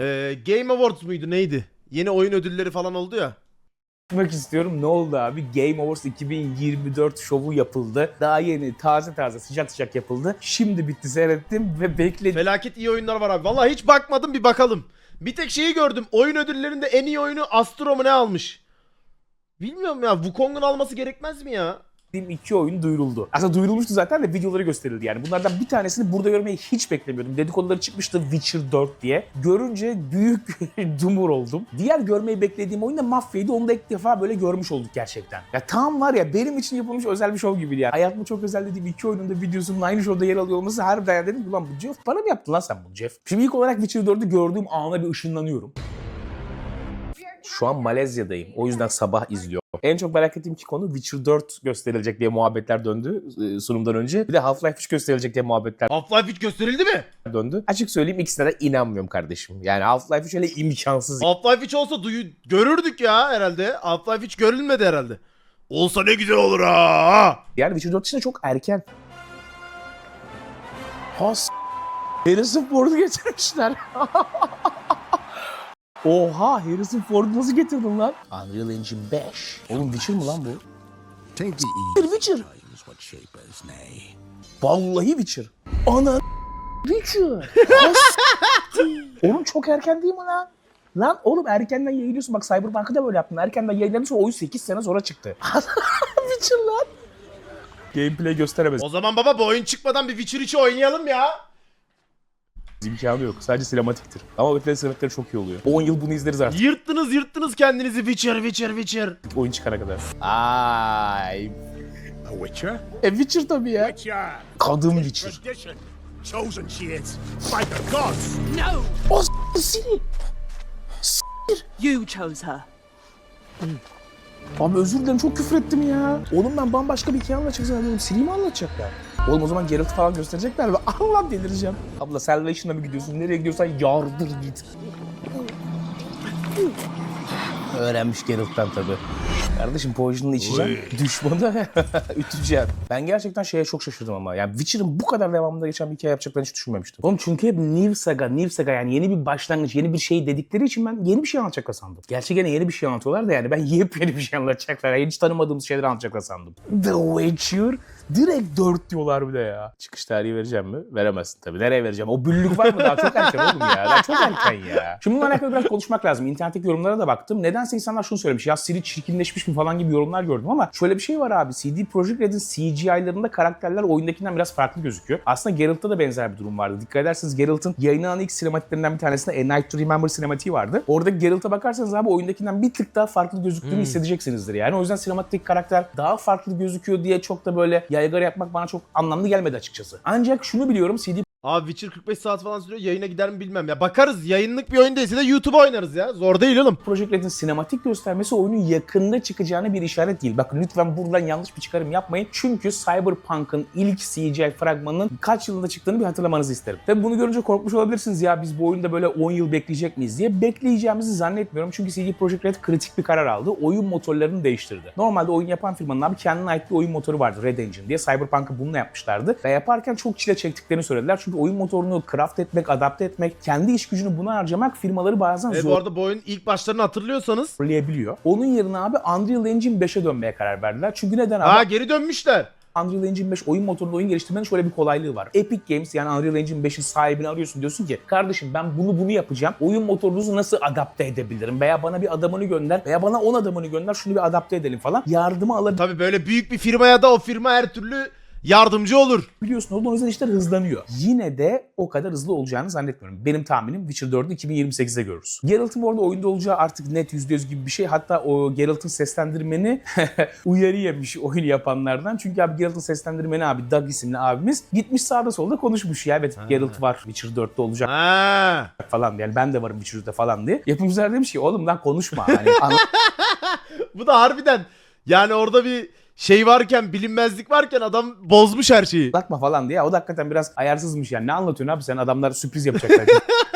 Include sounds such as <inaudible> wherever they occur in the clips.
Ee, Game Awards muydu neydi? Yeni oyun ödülleri falan oldu ya. Konuşmak istiyorum. Ne oldu abi? Game Awards 2024 şovu yapıldı. Daha yeni, taze taze, sıcak sıcak yapıldı. Şimdi bitti seyrettim ve bekledim. Felaket iyi oyunlar var abi. Vallahi hiç bakmadım bir bakalım. Bir tek şeyi gördüm. Oyun ödüllerinde en iyi oyunu Astro mu ne almış? Bilmiyorum ya. Wukong'un alması gerekmez mi ya? Dediğim iki oyun duyuruldu. Aslında duyurulmuştu zaten de videoları gösterildi yani. Bunlardan bir tanesini burada görmeyi hiç beklemiyordum. Dedikoduları çıkmıştı Witcher 4 diye. Görünce büyük <laughs> dumur oldum. Diğer görmeyi beklediğim oyun da Mafya'ydı. Onu da ilk defa böyle görmüş olduk gerçekten. Ya tam var ya benim için yapılmış özel bir şov gibiydi yani. Hayatımı çok özel dediğim iki oyunun da videosunun aynı şovda yer alıyor olması harbiden dedim ulan bu Jeff bana mı yaptın lan sen bunu Jeff? Şimdi ilk olarak Witcher 4'ü gördüğüm ana bir ışınlanıyorum. Şu an Malezya'dayım. O yüzden sabah izliyor. En çok merak ettiğim iki konu Witcher 4 gösterilecek diye muhabbetler döndü e, sunumdan önce. Bir de Half-Life 3 gösterilecek diye muhabbetler Half-Life 3 gösterildi mi? döndü. Açık söyleyeyim ikisine de inanmıyorum kardeşim. Yani Half-Life 3 öyle imkansız. Half-Life 3 olsa duyu görürdük ya herhalde. Half-Life 3 görülmedi herhalde. Olsa ne güzel olur ha. Yani Witcher 4 için de çok erken. Has Harrison Ford'u getirmişler. <laughs> Oha Harrison Ford'u nasıl getirdin lan? Unreal Engine 5. Oğlum Witcher mı lan bu? Bir Witcher. Vallahi Witcher. Ana Witcher. <laughs> Oğlum çok erken değil mi lan? Lan oğlum erkenden yayınlıyorsun. Bak Cyberpunk'ı da böyle yaptın. Erkenden yayınladın sonra oyun 8 sene sonra çıktı. <laughs> Witcher lan. Gameplay gösteremez. O zaman baba bu oyun çıkmadan bir Witcher 3'ü oynayalım ya. İmkanı yok. Sadece sinematiktir. Ama Bethesda sinematikleri çok iyi oluyor. 10 yıl bunu izleriz artık. Yırttınız yırttınız kendinizi Witcher Witcher Witcher. Oyun çıkana kadar. Ay. A witcher? E Witcher tabii ya. Witcher! Kadın Witcher. Tradition! Chosen she is by the gods! No! O seni. You chose her. Abi özür dilerim çok küfür ettim ya. Oğlum ben bambaşka bir hikaye anlatacak zannediyorum. Siri mi anlatacaklar? Oğlum o zaman Geralt falan gösterecekler ve <laughs> Allah delireceğim. Abla Salvation'a mı gidiyorsun? Nereye gidiyorsan yardır git. Öğrenmiş Geralt'tan tabii. Kardeşim potion'unu içeceğim. Düşmanı <laughs> üteceğim. Ben gerçekten şeye çok şaşırdım ama. Yani Witcher'ın bu kadar devamında geçen bir hikaye yapacaklarını hiç düşünmemiştim. Oğlum çünkü hep New Saga, New Saga yani yeni bir başlangıç, yeni bir şey dedikleri için ben yeni bir şey anlatacaklar sandım. Gerçi gene yeni bir şey anlatıyorlar da yani ben <laughs> yepyeni bir şey anlatacaklar. Yani hiç tanımadığımız şeyler anlatacaklar sandım. The Witcher direkt 4 diyorlar bir de ya. Çıkış tarihi vereceğim mi? Veremezsin tabii. Nereye vereceğim? O büllük var mı? Daha çok erken oğlum ya. Daha çok erken ya. Şimdi bununla alakalı biraz konuşmak lazım. İnternetteki yorumlara da baktım. Nedense insanlar şunu söylemiş. Ya Siri çirkinleşmiş mi falan gibi yorumlar gördüm ama şöyle bir şey var abi. CD Projekt Red'in CGI'larında karakterler oyundakinden biraz farklı gözüküyor. Aslında Geralt'ta da benzer bir durum vardı. Dikkat ederseniz Geralt'ın yayınlanan ilk sinematiklerinden bir tanesinde A Night to Remember sinematiği vardı. Orada Geralt'a bakarsanız abi oyundakinden bir tık daha farklı gözüktüğünü hissedeceksinizdir yani. O yüzden sinematik karakter daha farklı gözüküyor diye çok da böyle yaygara yapmak bana çok anlamlı gelmedi açıkçası. Ancak şunu biliyorum CD Abi Witcher 45 saat falan sürüyor. Yayına gider mi bilmem ya. Bakarız. Yayınlık bir oyun değilse de YouTube'a oynarız ya. Zor değil oğlum. Project Red'in sinematik göstermesi oyunun yakında çıkacağını bir işaret değil. Bakın lütfen buradan yanlış bir çıkarım yapmayın. Çünkü Cyberpunk'ın ilk CGI fragmanının kaç yılında çıktığını bir hatırlamanızı isterim. Tabi bunu görünce korkmuş olabilirsiniz ya biz bu oyunda böyle 10 yıl bekleyecek miyiz diye. Bekleyeceğimizi zannetmiyorum. Çünkü CD Projekt Red kritik bir karar aldı. Oyun motorlarını değiştirdi. Normalde oyun yapan firmanın abi kendine ait bir oyun motoru vardı Red Engine diye. Cyberpunk'ı bununla yapmışlardı. Ve yaparken çok çile çektiklerini söylediler. Çünkü oyun motorunu craft etmek, adapte etmek, kendi iş gücünü buna harcamak firmaları bazen E, zor bu arada bu oyunun ilk başlarını hatırlıyorsanız. zorlayabiliyor. Onun yerine abi Unreal Engine 5'e dönmeye karar verdiler. Çünkü neden abi? Aa geri dönmüşler. Unreal Engine 5 oyun motorunda oyun geliştirmenin şöyle bir kolaylığı var. Epic Games yani Unreal Engine 5'in sahibini arıyorsun diyorsun ki kardeşim ben bunu bunu yapacağım. Oyun motorunuzu nasıl adapte edebilirim? Veya bana bir adamını gönder veya bana 10 adamını gönder şunu bir adapte edelim falan. Yardımı alabiliyorsun. Tabi böyle büyük bir firmaya da o firma her türlü yardımcı olur. O yüzden işler hızlanıyor. Yine de o kadar hızlı olacağını zannetmiyorum. Benim tahminim Witcher 4'ü 2028'de görürüz. Geralt'ın orada oyunda olacağı artık net %100 gibi bir şey. Hatta o Geralt'ın seslendirmeni <laughs> uyarı yemiş oyun yapanlardan. Çünkü abi Geralt'ın seslendirmeni abi Doug isimli abimiz gitmiş sağda solda konuşmuş ya. Evet Geralt var Witcher 4'te olacak Ha. falan yani ben de varım Witcher 4'te falan diye. Yapımcılar demiş ki oğlum lan konuşma. Hani <laughs> Bu da harbiden yani orada bir şey varken bilinmezlik varken adam bozmuş her şeyi. anlatma falan diye. O da hakikaten biraz ayarsızmış yani. Ne anlatıyorsun abi sen adamlar sürpriz yapacaklar. <laughs>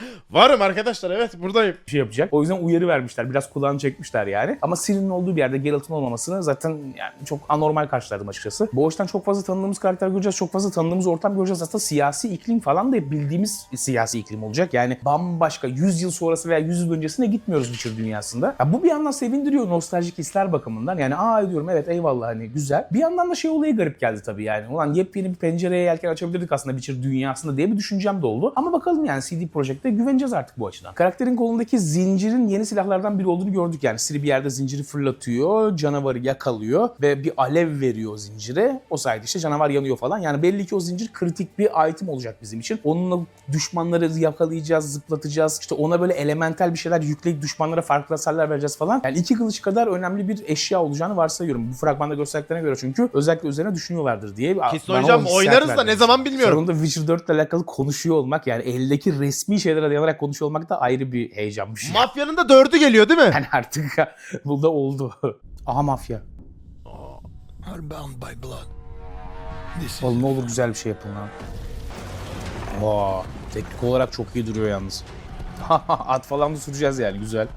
<laughs> Varım arkadaşlar evet buradayım. bir şey yapacak. O yüzden uyarı vermişler. Biraz kulağını çekmişler yani. Ama Ciri'nin olduğu bir yerde Geralt'ın olmamasını zaten yani çok anormal karşılardım açıkçası. Bu açıdan çok fazla tanıdığımız karakter göreceğiz. Çok fazla tanıdığımız ortam göreceğiz. Aslında siyasi iklim falan da bildiğimiz siyasi iklim olacak. Yani bambaşka 100 yıl sonrası veya 100 yıl öncesine gitmiyoruz Witcher dünyasında. Ya bu bir yandan sevindiriyor nostaljik hisler bakımından. Yani aa diyorum evet eyvallah hani güzel. Bir yandan da şey olayı garip geldi tabii yani. Ulan yepyeni bir pencereye yelken açabilirdik aslında Witcher dünyasında diye bir düşüncem de oldu. Ama bakalım yani CD Projekt'te güveneceğiz artık bu açıdan. Karakterin kolundaki zincirin yeni silahlardan biri olduğunu gördük yani. Siri bir yerde zinciri fırlatıyor, canavarı yakalıyor ve bir alev veriyor zincire. O sayede işte canavar yanıyor falan. Yani belli ki o zincir kritik bir item olacak bizim için. Onunla düşmanları yakalayacağız, zıplatacağız. İşte ona böyle elemental bir şeyler yükleyip düşmanlara farklı hasarlar vereceğiz falan. Yani iki kılıç kadar önemli bir eşya olacağını varsayıyorum. Bu fragmanda gösterdiklerine göre çünkü özellikle üzerine düşünüyorlardır diye. Kesin hissiyat oynarız da ne zaman bilmiyorum. Sonunda Witcher 4 ile alakalı konuşuyor olmak yani eldeki resmi şeylere dayanarak konuşuyor olmak da ayrı bir heyecanmış. Mafyanın da dördü geliyor değil mi? yani artık <laughs> bu da oldu. Aha mafya. İs Oğlum ne olur güzel bir şey yapın lan. Vaa, teknik olarak çok iyi duruyor yalnız. <laughs> At falan da süreceğiz yani güzel.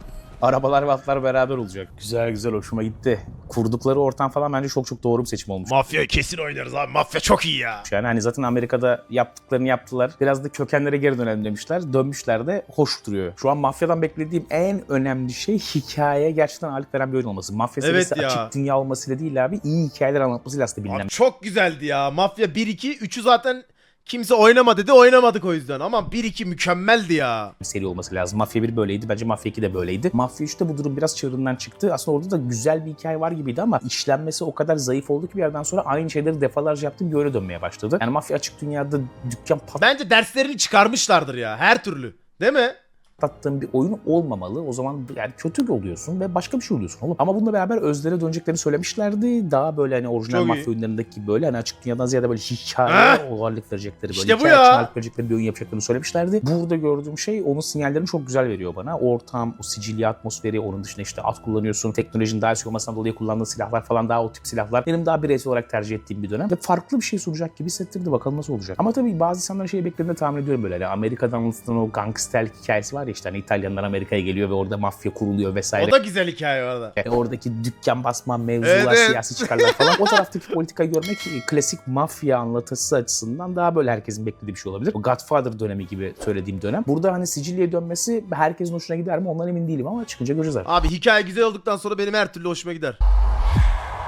Arabalar ve atlar beraber olacak. Güzel güzel hoşuma gitti. Kurdukları ortam falan bence çok çok doğru bir seçim olmuş. Mafya kesin oynarız abi. Mafya çok iyi ya. Yani hani zaten Amerika'da yaptıklarını yaptılar. Biraz da kökenlere geri dönelim demişler. Dönmüşler de hoş duruyor. Şu an mafyadan beklediğim en önemli şey hikaye gerçekten ağırlık veren bir oyun olması. Mafya Evet serisi ya. açık dünya olmasıyla değil abi. iyi hikayeler anlatmasıyla aslında bilinen Abi çok güzeldi ya. Mafya 1 2 3'ü zaten kimse oynama dedi. Oynamadık o yüzden. Ama 1 2 mükemmeldi ya. seri olması lazım. Mafya 1 böyleydi. Bence Mafya 2 de böyleydi. Mafya 3'te bu durum biraz çığırından çıktı. Aslında orada da güzel bir hikaye var gibiydi ama işlenmesi o kadar zayıf oldu ki bir yerden sonra aynı şeyleri defalarca bir oyuna dönmeye başladı. Yani Mafya açık dünyada dükkan Bence derslerini çıkarmışlardır ya. Her türlü. Değil mi? Patlattığın bir oyun olmamalı. O zaman yani kötü oluyorsun ve başka bir şey oluyorsun oğlum. Ama bununla beraber özlere döneceklerini söylemişlerdi. Daha böyle hani orijinal Çok iyi. mafya oyunlarındaki böyle hani açık dünyadan ziyade böyle hikaye ağırlık verecekleri böyle İşte bu hikaye ya. verecekleri bir oyun yapacaklarını söylemişlerdi. Burada gördüğüm şey onun sinyallerini çok güzel veriyor bana. Ortam, o Sicilya atmosferi, onun dışında işte at kullanıyorsun. Teknolojinin daha iyi olmasından dolayı kullandığın silahlar falan daha o tip silahlar. Benim daha bireysel olarak tercih ettiğim bir dönem. Ve farklı bir şey sunacak gibi hissettirdi. Bakalım nasıl olacak. Ama tabii bazı insanların şeyi beklediğini tahmin ediyorum böyle. Hani Amerika'dan anlatılan o gangster hikayesi var ya işte hani İtalyanlar Amerika'ya geliyor ve orada mafya kuruluyor vesaire. O da güzel hikaye orada. E, oradaki dükkan basma mevzular, Evet, siyasi çıkarlar <laughs> falan. o taraftaki politikayı görmek e, klasik mafya anlatısı açısından daha böyle herkesin beklediği bir şey olabilir. O Godfather dönemi gibi söylediğim dönem. Burada hani Sicilya'ya dönmesi herkesin hoşuna gider mi ondan emin değilim ama çıkınca göreceğiz artık. Abi hikaye güzel olduktan sonra benim her türlü hoşuma gider.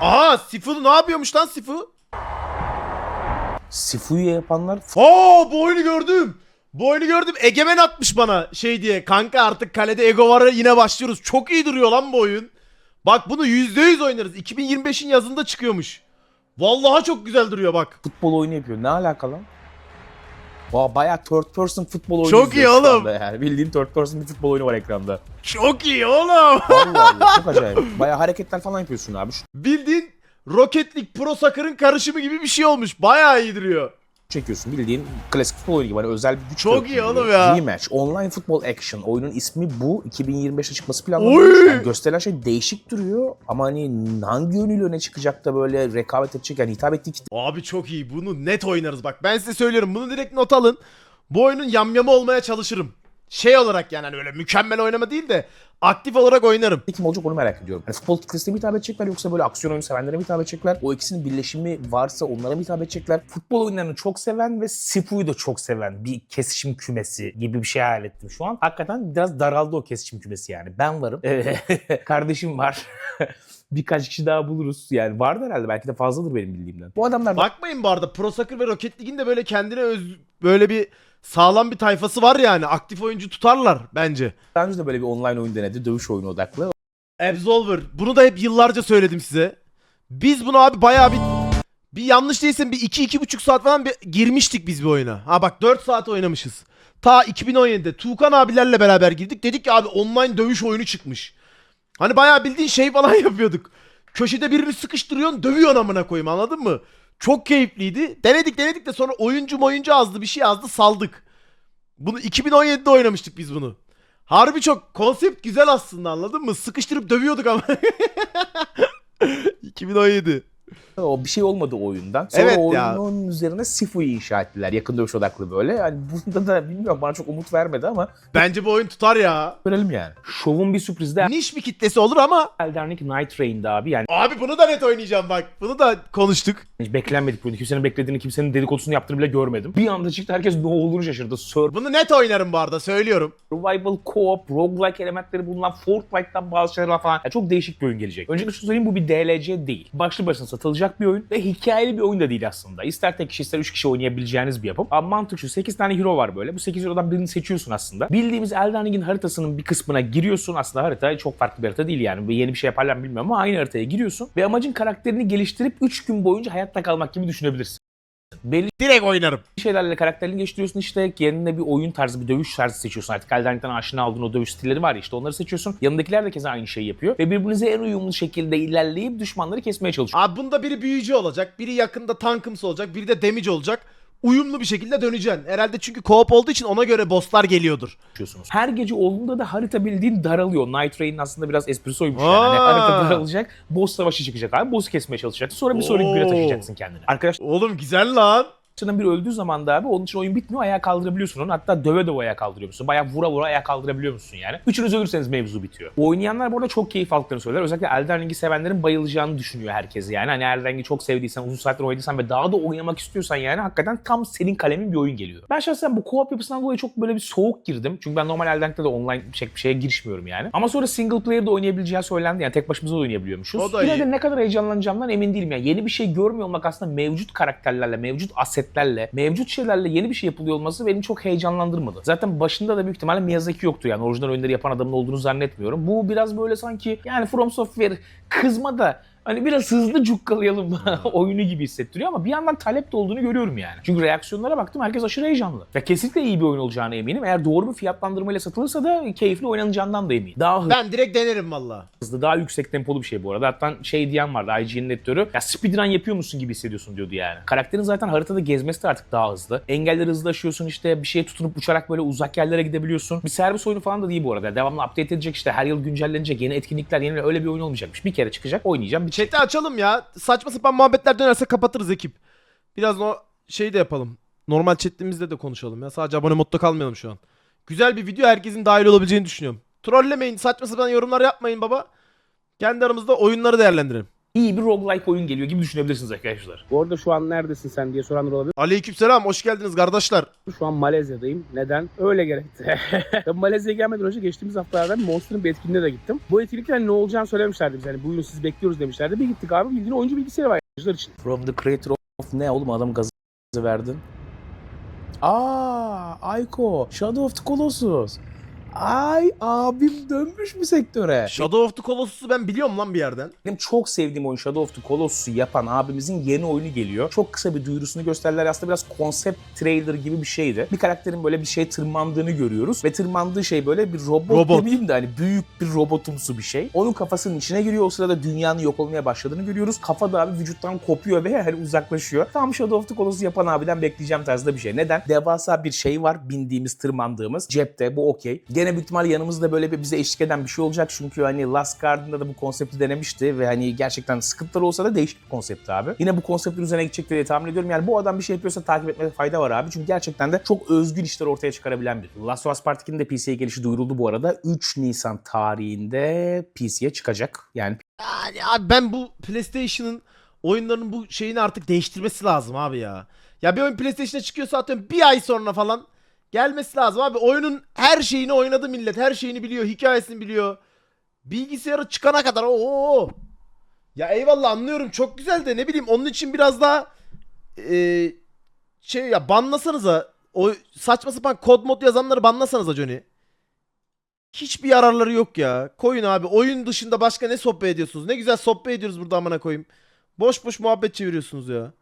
Aha Sifu ne yapıyormuş lan Sifu? Sifu'yu yapanlar Aa bu oyunu gördüm. Bu oyunu gördüm. Egemen atmış bana şey diye. Kanka artık kalede ego var yine başlıyoruz. Çok iyi duruyor lan bu oyun. Bak bunu %100 oynarız. 2025'in yazında çıkıyormuş. Vallahi çok güzel duruyor bak. futbol oyunu yapıyor. Ne alaka lan? Vay bayağı third person futbol oyunu Çok iyi oğlum. Yani. Bildiğin third person bir futbol oyunu var ekranda. Çok iyi oğlum. Vallahi Allah, <laughs> çok acayip. Bayağı hareketler falan yapıyorsun abi. Bildiğin Rocket League Pro Soccer'ın karışımı gibi bir şey olmuş. Bayağı iyi duruyor. Çekiyorsun bildiğin klasik futbol oyunu gibi hani özel bir güç Çok iyi oğlum ya. Rematch, online futbol action. Oyunun ismi bu. 2025'te çıkması planlanmış. Oy. Yani gösterilen şey değişik duruyor ama hani hangi yönüyle öne çıkacak da böyle rekabet edecek yani hitap ettiği kitle Abi çok iyi. Bunu net oynarız bak. Ben size söylüyorum. Bunu direkt not alın. Bu oyunun yamyamı olmaya çalışırım. Şey olarak yani hani öyle mükemmel oynama değil de aktif olarak oynarım. kim olacak onu merak ediyorum. Hani futbol kitlesine mi hitap edecekler yoksa böyle aksiyon oyunu sevenlere mi hitap edecekler? O ikisinin birleşimi varsa onlara mı hitap edecekler? Futbol oyunlarını çok seven ve Sifu'yu da çok seven bir kesişim kümesi gibi bir şey hayal ettim şu an. Hakikaten biraz daraldı o kesişim kümesi yani. Ben varım. <laughs> Kardeşim var. <laughs> Birkaç kişi daha buluruz. Yani vardı herhalde. Belki de fazladır benim bildiğimden. Bu adamlar Bakmayın bu arada Pro Soccer ve Rocket League'in de böyle kendine öz böyle bir sağlam bir tayfası var yani. Aktif oyuncu tutarlar bence. daha önce de böyle bir online oyun denedi. Dövüş oyunu odaklı. Absolver. Bunu da hep yıllarca söyledim size. Biz bunu abi bayağı bir bir yanlış değilsem bir 2-2,5 saat falan bir girmiştik biz bir oyuna. Ha bak 4 saat oynamışız. Ta 2017'de Tuğkan abilerle beraber girdik. Dedik ki abi online dövüş oyunu çıkmış. Hani bayağı bildiğin şey falan <laughs> yapıyorduk. Köşede birini sıkıştırıyorsun dövüyorsun amına koyayım anladın mı? Çok keyifliydi. Denedik denedik de sonra oyuncu oyuncu azdı bir şey azdı saldık. Bunu 2017'de oynamıştık biz bunu. Harbi çok konsept güzel aslında anladın mı? Sıkıştırıp dövüyorduk ama. <laughs> 2017. O bir şey olmadı o oyundan. Sonra Evet o ya. oyunun üzerine Sifu'yu inşa ettiler. Yakın dövüş odaklı böyle. Yani bunda da bilmiyorum bana çok umut vermedi ama Bence bu oyun tutar ya. görelim yani. Şovun bir sürprizi de Niş bir kitlesi olur ama Elden Ring Night Rain'di abi. Yani abi bunu da net oynayacağım bak. Bunu da konuştuk. hiç beklenmedik bunu. Kimsenin beklediğini, kimsenin dedikodusunu yaptığını bile görmedim. Bir anda çıktı herkes ne olduğunu şaşırdı. Bunu net oynarım bu arada söylüyorum. Survival co-op, roguelike elementleri bulunan Fortnite'dan bazı şeyler falan. Yani çok değişik bir oyun gelecek. Öncelikle şunu söyleyeyim bu bir DLC değil. Başlı başına satılacak bir oyun ve hikayeli bir oyun da değil aslında. İster tek kişi ister 3 kişi oynayabileceğiniz bir yapım. Ama mantık şu 8 tane hero var böyle. Bu 8 hero'dan birini seçiyorsun aslında. Bildiğimiz Elden Ring'in haritasının bir kısmına giriyorsun. Aslında harita çok farklı bir harita değil yani. Yeni bir şey yaparlar bilmiyorum ama aynı haritaya giriyorsun. Ve amacın karakterini geliştirip 3 gün boyunca hayatta kalmak gibi düşünebilirsin. Belli Direkt oynarım. şeylerle karakterini geliştiriyorsun işte kendine bir oyun tarzı bir dövüş tarzı seçiyorsun artık Elden Ring'den aşina olduğun o dövüş stilleri var ya işte onları seçiyorsun yanındakiler de keza aynı şeyi yapıyor ve birbirinize en uyumlu şekilde ilerleyip düşmanları kesmeye çalışıyorsunuz. Abi bunda biri büyücü olacak, biri yakında tankımsı olacak, biri de damage olacak. Uyumlu bir şekilde döneceksin. Herhalde çünkü co-op olduğu için ona göre bosslar geliyordur. Her gece olduğunda da harita bildiğin daralıyor. Night Rain'in aslında biraz esprisi oymuş yani. Aa. Hani harita daralacak, boss savaşı çıkacak abi. Boss'u kesmeye çalışacaksın. Sonra bir sonraki güne Oo. taşıyacaksın kendini. Arkadaşlar Oğlum güzel lan. Arkadaşlarından biri öldüğü zaman da abi onun için oyun bitmiyor ayağa kaldırabiliyorsun onu. Hatta döve döve ayağa kaldırıyor musun? Bayağı vura vura ayağa kaldırabiliyor musun yani? Üçünüz ölürseniz mevzu bitiyor. Oynayanlar bu arada çok keyif aldıklarını söyler. Özellikle Elden Ring'i sevenlerin bayılacağını düşünüyor herkes yani. Hani Elden Ring'i çok sevdiysen, uzun saatler oynadıysan ve daha da oynamak istiyorsan yani hakikaten tam senin kalemin bir oyun geliyor. Ben şahsen bu co-op yapısından dolayı çok böyle bir soğuk girdim. Çünkü ben normal Elden Ring'de de online bir şey- bir şeye girişmiyorum yani. Ama sonra single player'da oynayabileceği söylendi. Yani tek başımıza da oynayabiliyormuşuz. O da Yine iyi. de ne kadar heyecanlanacağımdan emin değilim. Yani yeni bir şey görmüyor olmak aslında mevcut karakterlerle, mevcut asetlerle, mevcut şeylerle yeni bir şey yapılıyor olması beni çok heyecanlandırmadı. Zaten başında da büyük ihtimalle Miyazaki yoktu yani orijinal oyunları yapan adamın olduğunu zannetmiyorum. Bu biraz böyle sanki yani From Software kızma da Hani biraz hızlı cukkalayalım <laughs> oyunu gibi hissettiriyor ama bir yandan talep de olduğunu görüyorum yani. Çünkü reaksiyonlara baktım herkes aşırı heyecanlı. Ve kesinlikle iyi bir oyun olacağına eminim. Eğer doğru bir fiyatlandırmayla satılırsa da keyifli oynanacağından da eminim. Daha hızlı Ben direkt denerim valla. hızlı, daha yüksek tempolu bir şey bu arada. Hatta şey diyen vardı IGN'in editörü. Ya speedrun yapıyor musun gibi hissediyorsun diyordu yani. Karakterin zaten haritada gezmesi de artık daha hızlı. Engelleri hızlı aşıyorsun işte bir şeye tutunup uçarak böyle uzak yerlere gidebiliyorsun. Bir servis oyunu falan da değil bu arada. Devamlı update edecek işte her yıl güncellenecek yeni etkinlikler yeni öyle bir oyun olmayacakmış. Bir kere çıkacak oynayacağım bir Chat'i açalım ya. Saçma sapan muhabbetler dönerse kapatırız ekip. Biraz o şey de yapalım. Normal chat'imizde de konuşalım ya. Sadece abone modda kalmayalım şu an. Güzel bir video herkesin dahil olabileceğini düşünüyorum. Trollemeyin, saçma sapan yorumlar yapmayın baba. Kendi aramızda oyunları değerlendirelim. İyi bir roguelike oyun geliyor gibi düşünebilirsiniz arkadaşlar. Bu arada şu an neredesin sen diye soranlar olabilir. Aleykümselam, hoş geldiniz kardeşler. Şu an Malezya'dayım. Neden? Öyle gerekti. Tabii <laughs> Malezya'ya gelmeden önce geçtiğimiz haftalarda Monster'ın bir etkinliğine de gittim. Bu etkinlikten ne olacağını söylemişlerdi bize. Hani buyurun siz bekliyoruz demişlerdi. Bir gittik abi bildiğin oyuncu bilgisayarı var arkadaşlar için. From the creator of ne oğlum adam gazı verdin. Aa, Ayko, Shadow of the Colossus. Ay abim dönmüş mü sektöre? Shadow of the Colossus'u ben biliyorum lan bir yerden. Benim çok sevdiğim oyun Shadow of the Colossus'u yapan abimizin yeni oyunu geliyor. Çok kısa bir duyurusunu gösterdiler. Aslında biraz konsept trailer gibi bir şeydi. Bir karakterin böyle bir şey tırmandığını görüyoruz. Ve tırmandığı şey böyle bir robot, Robot. demeyeyim de hani büyük bir robotumsu bir şey. Onun kafasının içine giriyor. O sırada dünyanın yok olmaya başladığını görüyoruz. Kafa da abi vücuttan kopuyor ve hani uzaklaşıyor. Tam Shadow of the Colossus yapan abiden bekleyeceğim tarzda bir şey. Neden? Devasa bir şey var. Bindiğimiz, tırmandığımız. Cepte bu okey. Gene büyük ihtimal yanımızda böyle bir bize eşlik eden bir şey olacak. Çünkü hani Last Guardian'da da bu konsepti denemişti ve hani gerçekten sıkıntıları olsa da değişik bir konsept abi. Yine bu konseptin üzerine gidecek diye tahmin ediyorum. Yani bu adam bir şey yapıyorsa takip etmede fayda var abi. Çünkü gerçekten de çok özgün işler ortaya çıkarabilen bir. Last of Us Part 2'nin de PC'ye gelişi duyuruldu bu arada. 3 Nisan tarihinde PC'ye çıkacak. Yani Yani abi ben bu PlayStation'ın oyunlarının bu şeyini artık değiştirmesi lazım abi ya. Ya bir oyun PlayStation'a çıkıyorsa atıyorum bir ay sonra falan gelmesi lazım abi. Oyunun her şeyini oynadı millet. Her şeyini biliyor. Hikayesini biliyor. Bilgisayara çıkana kadar o Ya eyvallah anlıyorum çok güzel de ne bileyim onun için biraz daha e, şey ya banlasanıza o saçma sapan kod mod yazanları banlasanıza Johnny. Hiçbir yararları yok ya. Koyun abi. Oyun dışında başka ne sohbet ediyorsunuz? Ne güzel sohbet ediyoruz burada amına koyayım. Boş boş muhabbet çeviriyorsunuz ya.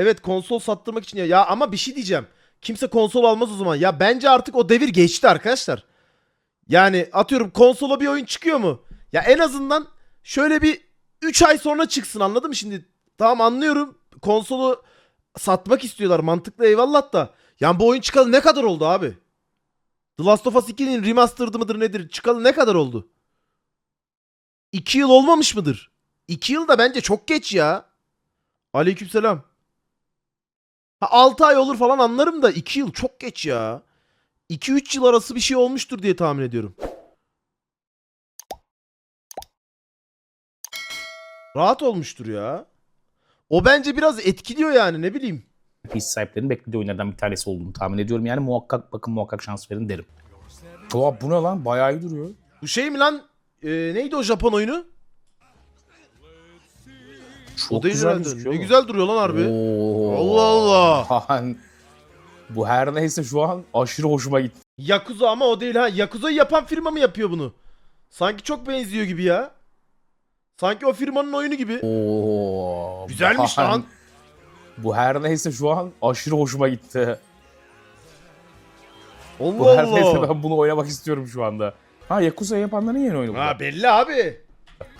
Evet konsol sattırmak için ya. Ya ama bir şey diyeceğim. Kimse konsol almaz o zaman. Ya bence artık o devir geçti arkadaşlar. Yani atıyorum konsola bir oyun çıkıyor mu? Ya en azından şöyle bir 3 ay sonra çıksın anladın mı şimdi? Tamam anlıyorum. Konsolu satmak istiyorlar. Mantıklı eyvallah da. Yani bu oyun çıkalı ne kadar oldu abi? The Last of Us 2'nin remastered'ı mıdır nedir? Çıkalı ne kadar oldu? 2 yıl olmamış mıdır? 2 yıl da bence çok geç ya. Aleykümselam. Ha 6 ay olur falan anlarım da 2 yıl çok geç ya. 2-3 yıl arası bir şey olmuştur diye tahmin ediyorum. Rahat olmuştur ya. O bence biraz etkiliyor yani ne bileyim. PC sahiplerinin beklediği oyunlardan bir tanesi olduğunu tahmin ediyorum. Yani muhakkak bakın muhakkak şans verin derim. Aa, bu ne lan? Bayağı iyi duruyor. Bu şey mi lan? Ee, neydi o Japon oyunu? Çok o güzel gözüküyor. Ne oğlum. güzel duruyor lan harbi. Oo. Allah Allah. Lan, bu her neyse şu an aşırı hoşuma gitti. Yakuza ama o değil ha. Yakuza'yı yapan firma mı yapıyor bunu? Sanki çok benziyor gibi ya. Sanki o firmanın oyunu gibi. Oo. Güzelmiş Lan. Bu her neyse şu an aşırı hoşuma gitti. Allah Bu her neyse Allah. ben bunu oynamak istiyorum şu anda. Ha Yakuza yapanların yeni oyunu bu. Ha belli abi.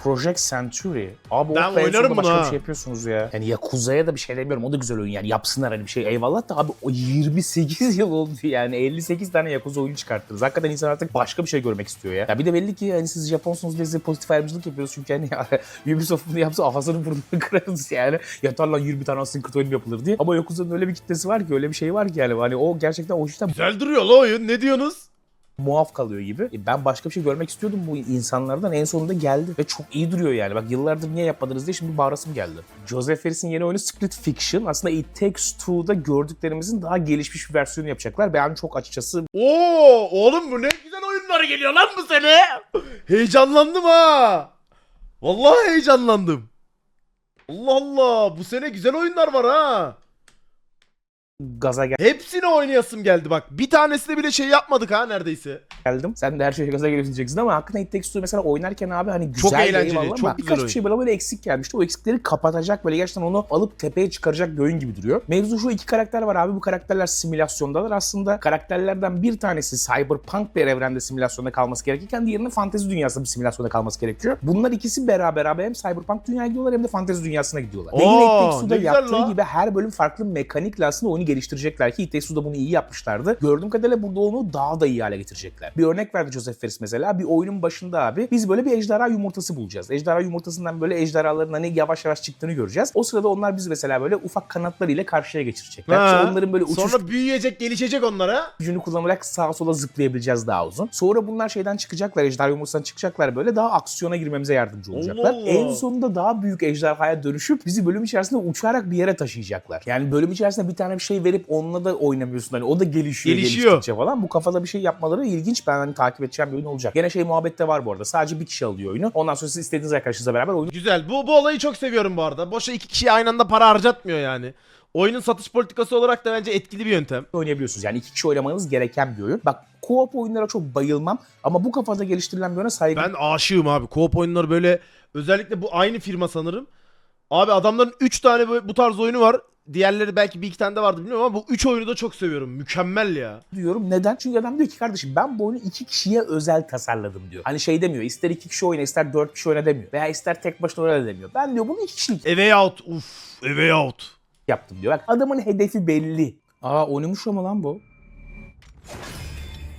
Project Century. Abi Ben oynarım bunu başka bir şey yapıyorsunuz ya. Yani Yakuza'ya da bir şey demiyorum. O da güzel oyun yani. Yapsınlar hani bir şey. Eyvallah da abi o 28 <laughs> yıl oldu yani. 58 tane Yakuza oyunu çıkarttınız. Hakikaten insan artık başka bir şey görmek istiyor ya. Ya bir de belli ki hani siz Japonsunuz diye size pozitif ayrımcılık yapıyoruz. Çünkü hani <laughs> Ubisoft bunu yapsa ağzını burnunu <laughs> kırarız yani. Yeter lan 20 tane Assassin's Creed oyunu yapılır diye. Ama Yakuza'nın öyle bir kitlesi var ki öyle bir şey var ki yani. Hani o gerçekten o işte Güzel duruyor la oyun. Ne diyorsunuz? Muaf kalıyor gibi. E, Ben başka bir şey görmek istiyordum bu insanlardan. En sonunda geldi ve çok iyi duruyor yani. Bak yıllardır niye yapmadınız diye şimdi bağırasım geldi. Joseph Fares'in yeni oyunu Split Fiction. Aslında It Takes Two'da gördüklerimizin daha gelişmiş bir versiyonu yapacaklar. Ben çok açıkçası Oo oğlum bu ne güzel oyunlar geliyor lan bu sene. Heyecanlandım ha. Vallahi heyecanlandım. Allah Allah bu sene güzel oyunlar var ha. Gaza Hepsini oynayasım geldi bak. Bir tanesine bile şey yapmadık ha neredeyse. geldim. Sen de her şeye gaza geliyorsun diyeceksin ama hakikaten It Takes Two mesela oynarken abi hani güzel Çok eğlenceli, eyvallah çok ama güzel birkaç oyun. bir şey böyle, böyle eksik gelmişti. O eksikleri kapatacak böyle gerçekten onu alıp tepeye çıkaracak bir oyun gibi duruyor. Mevzu şu iki karakter var abi. Bu karakterler simülasyondalar. Aslında karakterlerden bir tanesi cyberpunk bir evrende simülasyonda kalması gerekirken diğerinin fantezi dünyasında bir simülasyonda kalması gerekiyor. Bunlar ikisi beraber abi hem cyberpunk dünyaya gidiyorlar hem de fantezi dünyasına gidiyorlar. Ve yine It Oo, Takes Two'da ne güzel yaptığı la. gibi her bölüm farklı mekanikle aslında oyunu geliştirecekler ki It Takes Two'da bunu iyi yapmışlardı. Gördüğüm kadarıyla burada onu daha da iyi hale getirecekler. Bir örnek verdi Joseph Fares mesela. Bir oyunun başında abi biz böyle bir ejderha yumurtası bulacağız. Ejderha yumurtasından böyle ejderhaların hani yavaş yavaş çıktığını göreceğiz. O sırada onlar biz mesela böyle ufak kanatlarıyla karşıya geçirecekler. Ha. İşte onların böyle uçuş Sonra büyüyecek gelişecek onlara. gücünü kullanarak sağa sola zıplayabileceğiz daha uzun. Sonra bunlar şeyden çıkacaklar, ejderha yumurtasından çıkacaklar böyle daha aksiyona girmemize yardımcı olacaklar. Allah. En sonunda daha büyük ejderhaya dönüşüp bizi bölüm içerisinde uçarak bir yere taşıyacaklar. Yani bölüm içerisinde bir tane bir şey verip onunla da oynamıyorsun. Hani o da gelişiyor, Gelişiyor. geliştikçe falan. Bu kafada bir şey yapmaları ilginç. Ben hani takip edeceğim bir oyun olacak. Gene şey muhabbette var bu arada. Sadece bir kişi alıyor oyunu. Ondan sonra siz istediğiniz arkadaşınızla beraber oyunu Güzel. Bu, bu olayı çok seviyorum bu arada. Boşa iki kişiye aynı anda para harcatmıyor yani. Oyunun satış politikası olarak da bence etkili bir yöntem. oynayabiliyorsunuz. Yani iki kişi oynamanız gereken bir oyun. Bak co-op oyunlara çok bayılmam ama bu kafada geliştirilen bir oyuna saygı Ben aşığım abi. Co-op oyunları böyle özellikle bu aynı firma sanırım. Abi adamların 3 tane böyle bu tarz oyunu var. Diğerleri belki bir iki tane de vardı bilmiyorum ama bu 3 oyunu da çok seviyorum. Mükemmel ya. diyorum. Neden? Çünkü adam diyor ki kardeşim ben bu oyunu iki kişiye özel tasarladım diyor. Hani şey demiyor ister iki kişi oyna ister dört kişi oyna demiyor. Veya ister tek başına oyna demiyor. Ben diyor bunu iki kişilik A Way Out. Uf. A Way Out. yaptım diyor. Bak adamın hedefi belli. Aa oynamış ama lan bu.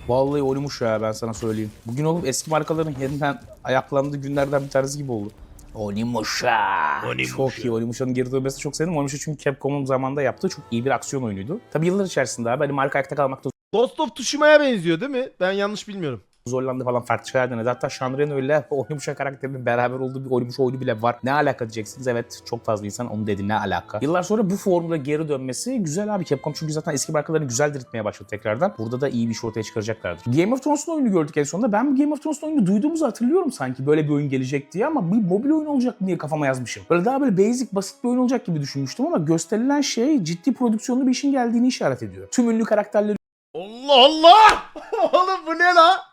Vallahi oynamış ya ben sana söyleyeyim. Bugün oğlum eski markaların yeniden ayaklandığı günlerden bir tanesi gibi oldu. Onimusha. Onimusha. Çok iyi. Onimusha'nın geri dönmesi çok sevdim. Onimusha çünkü Capcom'un zamanında yaptığı çok iyi bir aksiyon oyunuydu. Tabii yıllar içerisinde abi hani marka ayakta kalmakta Ghost of Tsushima'ya benziyor değil mi? Ben yanlış bilmiyorum. Zorlandı falan farklı şeyler denedi. Hatta Shanren öyle Onimusha karakterinin beraber olduğu bir Onimusha oyunu bile var. Ne alaka diyeceksiniz. Evet çok fazla insan onu dedi ne alaka. Yıllar sonra bu formula geri dönmesi güzel abi. Capcom çünkü zaten eski markalarını güzel diriltmeye başladı tekrardan. Burada da iyi bir iş ortaya çıkaracaklardır. Game of Thrones'un oyunu gördük en sonunda. Ben bu Game of Thrones'un oyunu duyduğumuzu hatırlıyorum sanki. Böyle bir oyun gelecek diye ama bir mobil oyun olacak mı diye kafama yazmışım. Böyle daha böyle basic basit bir oyun olacak gibi düşünmüştüm ama gösterilen şey ciddi prodüksiyonlu bir işin geldiğini işaret ediyor. Tüm ünlü karakterleri Allah Allah! <laughs> Oğlum bu ne la?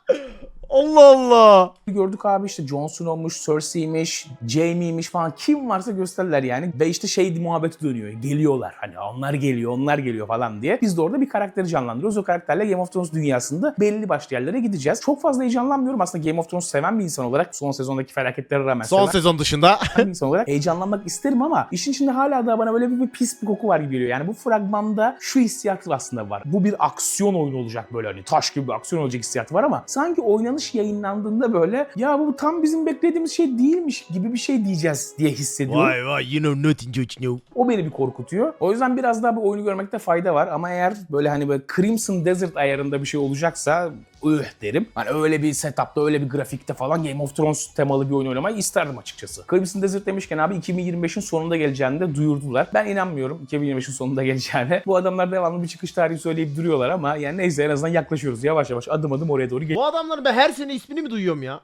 Allah Allah! gördük abi işte Jon Snow'muş, Cersei'miş, Jaime'ymiş falan kim varsa gösterdiler yani. Ve işte şey muhabbeti dönüyor. Geliyorlar hani onlar geliyor, onlar geliyor falan diye. Biz de orada bir karakteri canlandırıyoruz. O karakterle Game of Thrones dünyasında belli başlı yerlere gideceğiz. Çok fazla heyecanlanmıyorum. Aslında Game of Thrones seven bir insan olarak son sezondaki felaketlere rağmen Son seven sezon dışında. <laughs> bir insan olarak heyecanlanmak isterim ama işin içinde hala da bana böyle bir, bir pis bir koku var gibi geliyor. Yani bu fragmanda şu hissiyat aslında var. Bu bir aksiyon oyunu olacak böyle hani taş gibi bir aksiyon olacak hissiyatı var ama sanki oynanış yanlış yayınlandığında böyle ya bu tam bizim beklediğimiz şey değilmiş gibi bir şey diyeceğiz diye hissediyorum. Vay vay you know nothing you know. O beni bir korkutuyor. O yüzden biraz daha bu oyunu görmekte fayda var ama eğer böyle hani böyle Crimson Desert ayarında bir şey olacaksa üh derim. Hani öyle bir setupta, öyle bir grafikte falan Game of Thrones temalı bir oyun oynamayı isterdim açıkçası. Crimson Desert demişken abi 2025'in sonunda geleceğini de duyurdular. Ben inanmıyorum 2025'in sonunda geleceğine. Bu adamlar devamlı bir çıkış tarihi söyleyip duruyorlar ama yani neyse en azından yaklaşıyoruz. Yavaş yavaş adım adım oraya doğru Bu adamların ben her sene ismini mi duyuyorum ya?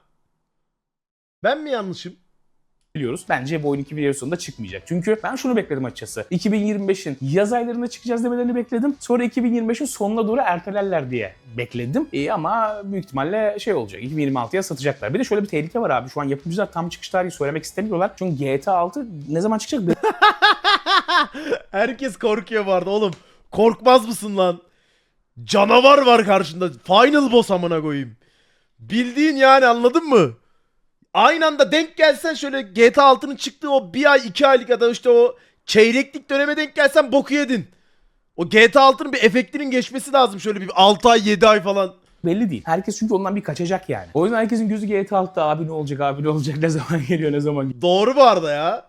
Ben mi yanlışım? Biliyoruz. Bence bu oyun 2020 sonunda çıkmayacak. Çünkü ben şunu bekledim açıkçası. 2025'in yaz aylarında çıkacağız demelerini bekledim. Sonra 2025'in sonuna doğru ertelerler diye bekledim. İyi ama büyük ihtimalle şey olacak. 2026'ya satacaklar. Bir de şöyle bir tehlike var abi. Şu an yapımcılar tam çıkış tarihi söylemek istemiyorlar. Çünkü GTA 6 ne zaman çıkacak <laughs> Herkes korkuyor vardı oğlum. Korkmaz mısın lan? Canavar var karşında. Final boss amına koyayım. Bildiğin yani anladın mı? Aynı anda denk gelsen şöyle GTA 6'nın çıktığı o bir ay iki aylık ya da işte o çeyreklik döneme denk gelsen boku yedin. O GTA 6'nın bir efektinin geçmesi lazım şöyle bir 6 ay 7 ay falan. belli değil. Herkes çünkü ondan bir kaçacak yani. O yüzden herkesin gözü GTA 6'da abi ne olacak abi ne olacak ne zaman geliyor ne zaman. Doğru bu arada ya.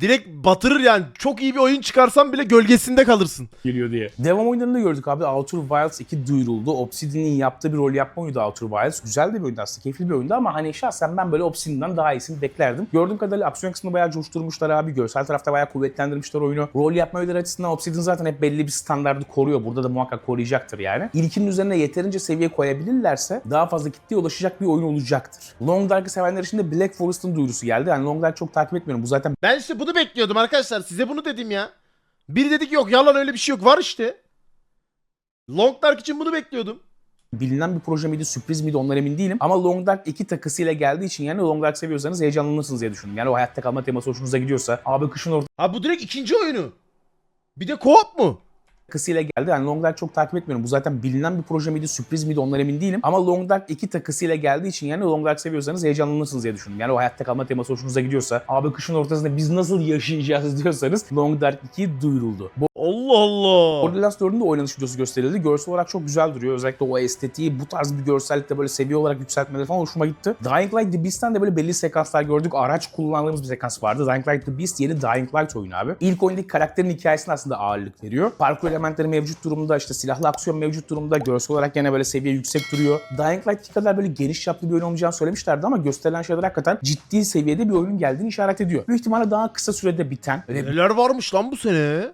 Direkt batırır yani. Çok iyi bir oyun çıkarsan bile gölgesinde kalırsın. geliyor diye. Devam oyunlarını da gördük abi. Outer Wilds 2 duyuruldu. Obsidian'in yaptığı bir rol yapma oyunu da Outer Wilds. Güzel de bir oyundu aslında. Keyifli bir oyundu ama hani şahsen ben böyle Obsidian'dan daha iyisini beklerdim. Gördüğüm kadarıyla aksiyon kısmını bayağı coşturmuşlar abi. Görsel tarafta bayağı kuvvetlendirmişler oyunu. Rol yapma öğeleri açısından Obsidian zaten hep belli bir standardı koruyor. Burada da muhakkak koruyacaktır yani. İlkinin üzerine yeterince seviye koyabilirlerse daha fazla kitleye ulaşacak bir oyun olacaktır. Long Dark'ı sevenler için de Black Forest'ın duyurusu geldi. Yani Long Dark çok takip etmiyorum. Bu zaten Ben işte bunu bekliyordum arkadaşlar. Size bunu dedim ya. Biri dedi ki yok yalan öyle bir şey yok. Var işte. Long Dark için bunu bekliyordum. bilinen bir proje miydi, sürpriz miydi ondan emin değilim. Ama Long Dark 2 takısıyla geldiği için yani Long Dark seviyorsanız heyecanlanırsınız diye düşündüm. Yani o hayatta kalma teması hoşunuza gidiyorsa abi kışın Ha bu direkt ikinci oyunu. Bir de co-op mu? Takısıyla geldi. Yani Long Dark çok takip etmiyorum. Bu zaten bilinen bir proje miydi, sürpriz miydi ondan emin değilim. Ama Long Dark 2 takısıyla geldiği için yani Long Dark seviyorsanız heyecanlanırsınız diye düşündüm. Yani o hayatta kalma teması hoşunuza gidiyorsa abi kışın ortasında biz nasıl yaşayacağız <laughs> diyorsanız Long Dark 2 duyuruldu. Bu Allah Allah. Borderlands 4'ün de oynanış videosu gösterildi. Görsel olarak çok güzel duruyor. Özellikle o estetiği, bu tarz bir görsellikte böyle seviye olarak yükseltmeleri falan hoşuma gitti. Dying Light The Beast'ten de böyle belli sekanslar gördük. Araç kullandığımız bir sekans vardı. Dying Light The Beast yeni Dying Light oyunu abi. İlk oyundaki karakterin hikayesine aslında ağırlık veriyor. Parkur elementleri mevcut durumda, işte silahlı aksiyon mevcut durumda. Görsel olarak gene böyle seviye yüksek duruyor. Dying Light 2 kadar böyle geniş çaplı bir oyun olmayacağını söylemişlerdi ama gösterilen şeyler hakikaten ciddi seviyede bir oyunun geldiğini işaret ediyor. Büyük ihtimalle daha kısa sürede biten, Neler varmış lan bu sene?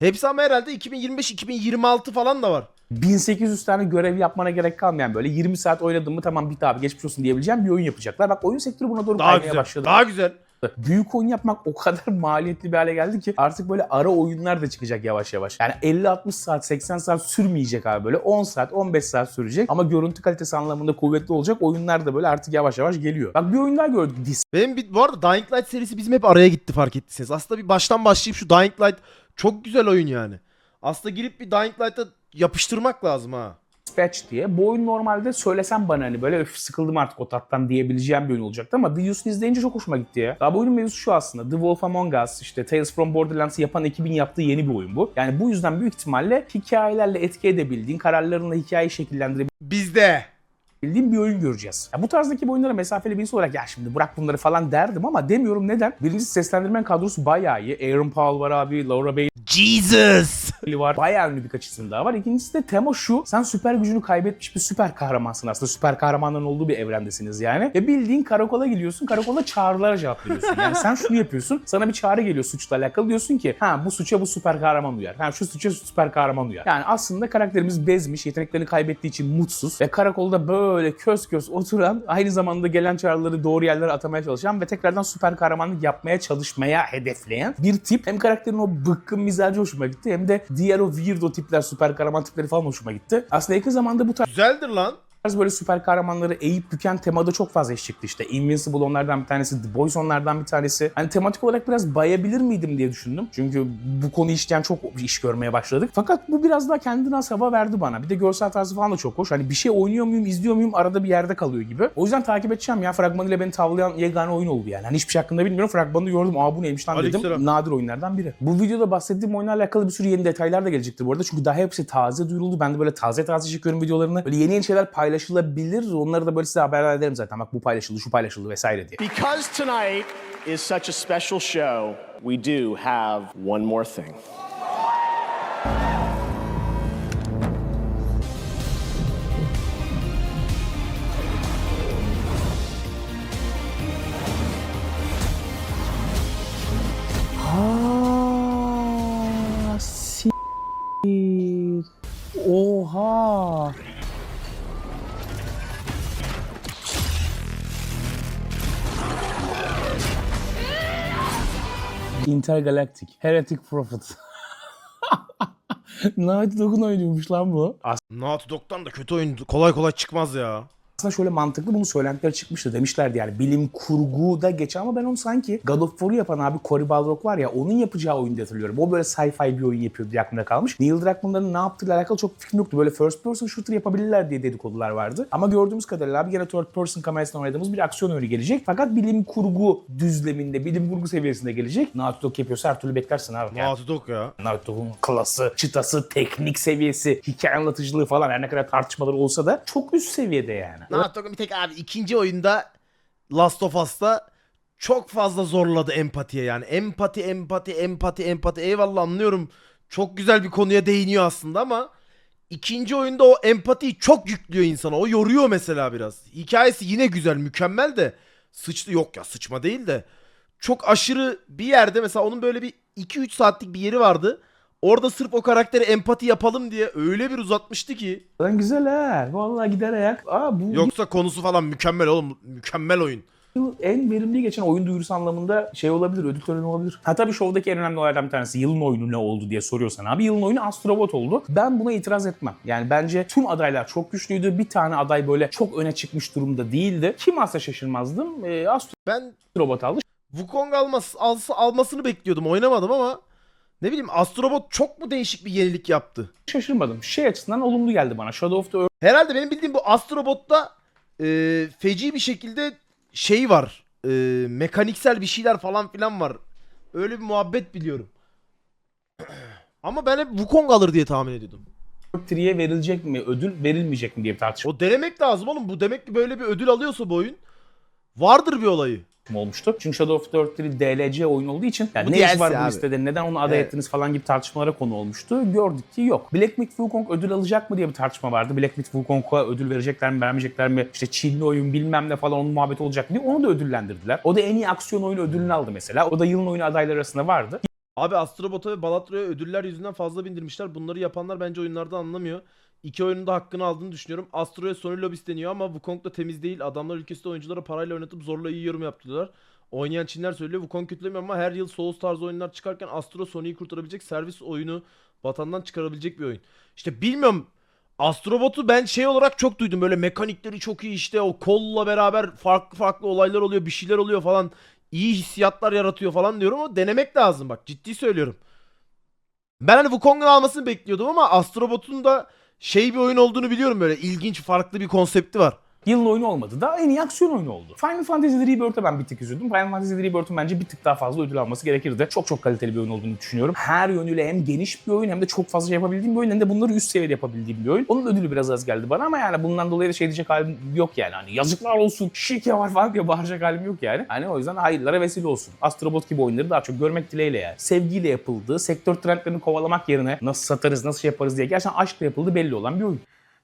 Hepsi ama herhalde 2025-2026 falan da var. 1800 tane görev yapmana gerek kalmayan böyle 20 saat oynadın mı tamam bit abi geçmiş olsun diyebileceğim bir oyun yapacaklar. Bak oyun sektörü buna doğru Daha kaymaya güzel. başladı. Daha güzel. <laughs> Büyük oyun yapmak o kadar <laughs> maliyetli bir hale geldi ki artık böyle ara oyunlar da çıkacak yavaş yavaş. Yani 50-60 saat 80 saat sürmeyecek abi böyle 10 saat 15 saat sürecek ama görüntü kalitesi anlamında kuvvetli olacak oyunlar da böyle artık yavaş yavaş geliyor. Bak bir oyun daha gördük Benim bir, bu arada Dying Light serisi bizim hep araya gitti fark ettiyseniz. Aslında bir baştan başlayıp şu Dying Light çok güzel oyun yani. Aslında girip bir Dying Light'a yapıştırmak lazım ha. Dispatch diye. Bu oyun normalde söylesem bana hani böyle öf sıkıldım artık o tattan diyebileceğim bir oyun olacaktı ama The Use'ni izleyince çok hoşuma gitti ya. Daha bu oyunun mevzusu şu aslında. The Wolf Among Us, işte Tales from Borderlands'ı yapan ekibin yaptığı yeni bir oyun bu. Yani bu yüzden büyük ihtimalle hikayelerle etki edebildiğin, kararlarınla hikayeyi şekillendirebildiğin Bizde. bir oyun göreceğiz. Ya bu tarzdaki oyunlara mesafeli birisi olarak ya şimdi bırak bunları falan derdim ama demiyorum neden? Birincisi seslendirmen kadrosu bayağı iyi. Aaron Paul var abi, Laura Bailey Jesus. Var. Bayağı ünlü birkaç isim daha var. İkincisi de tema şu. Sen süper gücünü kaybetmiş bir süper kahramansın aslında. Süper kahramanların olduğu bir evrendesiniz yani. Ve bildiğin karakola gidiyorsun. Karakolda çağrılara cevap veriyorsun. Yani sen şunu yapıyorsun. Sana bir çağrı geliyor suçla alakalı. Diyorsun ki ha bu suça bu süper kahraman uyar. Ha şu suça süper kahraman uyar. Yani aslında karakterimiz bezmiş. Yeteneklerini kaybettiği için mutsuz. Ve karakolda böyle köz köz oturan aynı zamanda gelen çağrıları doğru yerlere atamaya çalışan ve tekrardan süper kahramanlık yapmaya çalışmaya hedefleyen bir tip. Hem karakterin o bıkkın mizacı hoşuma gitti hem de diğer o weirdo tipler, süper kahraman tipleri falan hoşuma gitti. Aslında yakın zamanda bu Güzeldir lan. Tarz böyle süper kahramanları eğip büken temada çok fazla iş çıktı işte. Invincible onlardan bir tanesi, The Boys onlardan bir tanesi. Hani tematik olarak biraz bayabilir miydim diye düşündüm. Çünkü bu konu işleyen çok iş görmeye başladık. Fakat bu biraz daha kendine has hava verdi bana. Bir de görsel tarzı falan da çok hoş. Hani bir şey oynuyor muyum, izliyor muyum arada bir yerde kalıyor gibi. O yüzden takip edeceğim ya. Fragmanıyla beni tavlayan yegane oyun oldu yani. Hani hiçbir şey hakkında bilmiyorum. Fragmanını gördüm. Aa bu neymiş lan dedim. Nadir oyunlardan biri. Bu videoda bahsettiğim oyunlarla alakalı bir sürü yeni detaylar da gelecektir bu arada. Çünkü daha hepsi taze duyuruldu. Ben de böyle taze taze çekiyorum videolarını. Böyle yeni yeni şeyler paylaşıyorum paylaşılabilir. Onları da böyle size haber ederim zaten. Bak bu paylaşıldı, şu paylaşıldı vesaire diye. Because tonight is such a special show, we do have one more thing. S- Oha. Intergalactic. Heretic Prophet. <laughs> Naughty Dog'un oyunuymuş lan bu. Naughty Dog'dan da kötü oyun kolay kolay çıkmaz ya. Aslında şöyle mantıklı bunun söylentileri çıkmıştı. Demişlerdi yani bilim kurguda geçen ama ben onu sanki God of War'u yapan abi Cory Balrog var ya onun yapacağı oyunu hatırlıyorum. O böyle sci-fi bir oyun yapıyordu diye aklımda kalmış. Neil Druckmann'ların ne yaptığıyla alakalı çok fikrim yoktu. Böyle first person shooter yapabilirler diye dedikodular vardı. Ama gördüğümüz kadarıyla abi gene third person kamerasından oynadığımız bir aksiyon oyunu gelecek. Fakat bilim kurgu düzleminde, bilim kurgu seviyesinde gelecek. Naughty Dog yapıyorsa her türlü beklersin abi. Yani Naughty Dog ya. Naughty Dog'un klası, çıtası, teknik seviyesi, hikaye anlatıcılığı falan her ne kadar tartışmaları olsa da çok üst seviyede yani. Naughty Dog'un bir tek abi ikinci oyunda Last of Us'ta çok fazla zorladı empatiye yani. Empati, empati, empati, empati. Eyvallah anlıyorum. Çok güzel bir konuya değiniyor aslında ama ikinci oyunda o empatiyi çok yüklüyor insana. O yoruyor mesela biraz. Hikayesi yine güzel, mükemmel de sıçtı yok ya sıçma değil de çok aşırı bir yerde mesela onun böyle bir 2-3 saatlik bir yeri vardı. Orada sırf o karaktere empati yapalım diye öyle bir uzatmıştı ki. Lan güzel ha. Vallahi gider ayak. Aa bu Yoksa konusu falan mükemmel oğlum. Mükemmel oyun. yıl en verimli geçen oyun duyurusu anlamında şey olabilir, ödül töreni olabilir. Ha tabii şovdaki en önemli olaylardan bir tanesi yılın oyunu ne oldu diye soruyorsan abi. Yılın oyunu Astrobot oldu. Ben buna itiraz etmem. Yani bence tüm adaylar çok güçlüydü. Bir tane aday böyle çok öne çıkmış durumda değildi. Kim alsa şaşırmazdım. Ee, Ben Astrobot aldı. Wukong alması, alsa, almasını bekliyordum. Oynamadım ama ne bileyim Astrobot çok mu değişik bir yenilik yaptı? Şaşırmadım. Şey açısından olumlu geldi bana. Shadow of the Earth Herhalde benim bildiğim bu Astrobot'ta e, feci bir şekilde şey var. E, mekaniksel bir şeyler falan filan var. Öyle bir muhabbet biliyorum. <clears throat> Ama ben hep Wukong alır diye tahmin ediyordum. 3'ye verilecek mi, ödül verilmeyecek mi diye bir tartışma O denemek lazım oğlum. Bu demek ki böyle bir ödül alıyorsa bu oyun vardır bir olayı. Olmuştu. Çünkü Shadow of the Earth 3 DLC oyun olduğu için yani Bu ne iş var bu abi. listede, neden onu aday Evet. ettiniz falan gibi tartışmalara konu olmuştu. Gördük ki yok. Black Myth Wukong ödül alacak mı diye bir tartışma vardı. Black Myth Wukong'a ödül verecekler mi, vermeyecekler mi? İşte Çinli oyun bilmem ne falan onun muhabbeti olacak mı diye onu da ödüllendirdiler. O da en iyi aksiyon oyunu ödülünü aldı mesela. O da yılın oyunu adayları arasında vardı. Abi Astrobot'a ve Balatra'ya ödüller yüzünden fazla bindirmişler. Bunları yapanlar bence oyunlardan anlamıyor. İki oyunun da hakkını aldığını düşünüyorum. Astro'ya Sony Lobby deniyor ama Wukong da temiz değil. Adamlar ülkesinde oyunculara parayla oynatıp zorla iyi yorum yaptılar. Oynayan Çinler söylüyor. Wukong kötülemiyor ama her yıl Souls tarzı oyunlar çıkarken Astro Sony'yi kurtarabilecek servis oyunu vatandan çıkarabilecek bir oyun. İşte bilmiyorum. Astrobot'u ben şey olarak çok duydum. Böyle mekanikleri çok iyi işte. O kolla beraber farklı farklı olaylar oluyor. Bir şeyler oluyor falan. İyi hissiyatlar yaratıyor falan diyorum ama denemek lazım bak. Ciddi söylüyorum. Ben hani Wukong'un almasını bekliyordum ama Astrobot'un da şey bir oyun olduğunu biliyorum böyle. ilginç farklı bir konsepti var. Yılın oyunu olmadı da en iyi aksiyon oyunu oldu. Final Fantasy Rebirth'e ben bir tık üzüldüm. Final Fantasy Rebirth'ün bence bir tık daha fazla ödül alması gerekirdi. Çok çok kaliteli bir oyun olduğunu düşünüyorum. Her yönüyle hem geniş bir oyun hem de çok fazla şey yapabildiğim bir oyun hem de bunları üst seviyede yapabildiğim bir oyun. Onun ödülü biraz az geldi bana ama yani bundan dolayı da şey diyecek halim yok yani. Hani yazıklar olsun, şike var falan diye bağıracak halim yok yani. Hani o yüzden hayırlara vesile olsun. Astrobot gibi oyunları daha çok görmek dileğiyle yani. Sevgiyle yapıldığı, sektör trendlerini kovalamak yerine nasıl satarız, nasıl şey yaparız diye gerçekten aşkla yapıldığı belli olan bir oyun.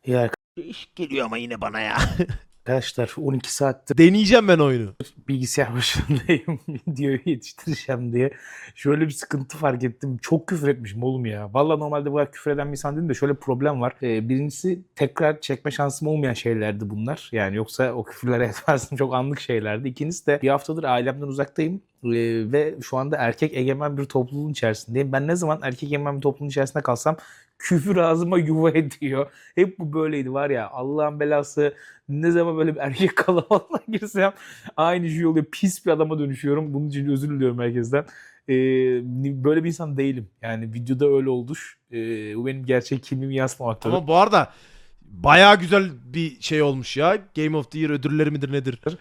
Ya Değişik geliyor ama yine bana ya. arkadaşlar 12 saattir Deneyeceğim ben oyunu. bilgisayar başındayım <laughs> videoyu yetiştireceğim diye şöyle bir sıkıntı fark ettim. Çok küfür etmişim oğlum ya. Valla normalde bu kadar küfür eden bir insan değilim de şöyle bir problem var. Ee, birincisi tekrar çekme şansım olmayan şeylerdi bunlar. Yani yoksa o küfürlere <laughs> etmezdim çok anlık şeylerdi. İkincisi de bir haftadır ailemden uzaktayım. Ee, ve şu anda erkek egemen bir topluluğun içerisindeyim. Ben ne zaman erkek egemen bir topluluğun içerisinde kalsam küfür ağzıma yuva <laughs> ediyor. Hep bu böyleydi var ya Allah'ın belası ne zaman böyle bir erkek <laughs> kalabalığına girsem aynı şey oluyor. Pis bir adama dönüşüyorum. Bunun için özür diliyorum herkesten. Ee, böyle bir insan değilim. Yani videoda öyle oldu. Ee, bu benim gerçek kimliğimi yansıtmamak tabii. Ama bu arada baya güzel bir şey olmuş ya. Game of the Year ödülleri midir nedir? <laughs>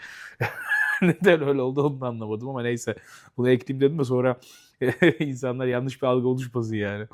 Neden öyle oldu onu da anlamadım ama neyse. Bunu ekleyeyim dedim de sonra insanlar yanlış bir algı oluşmasın yani.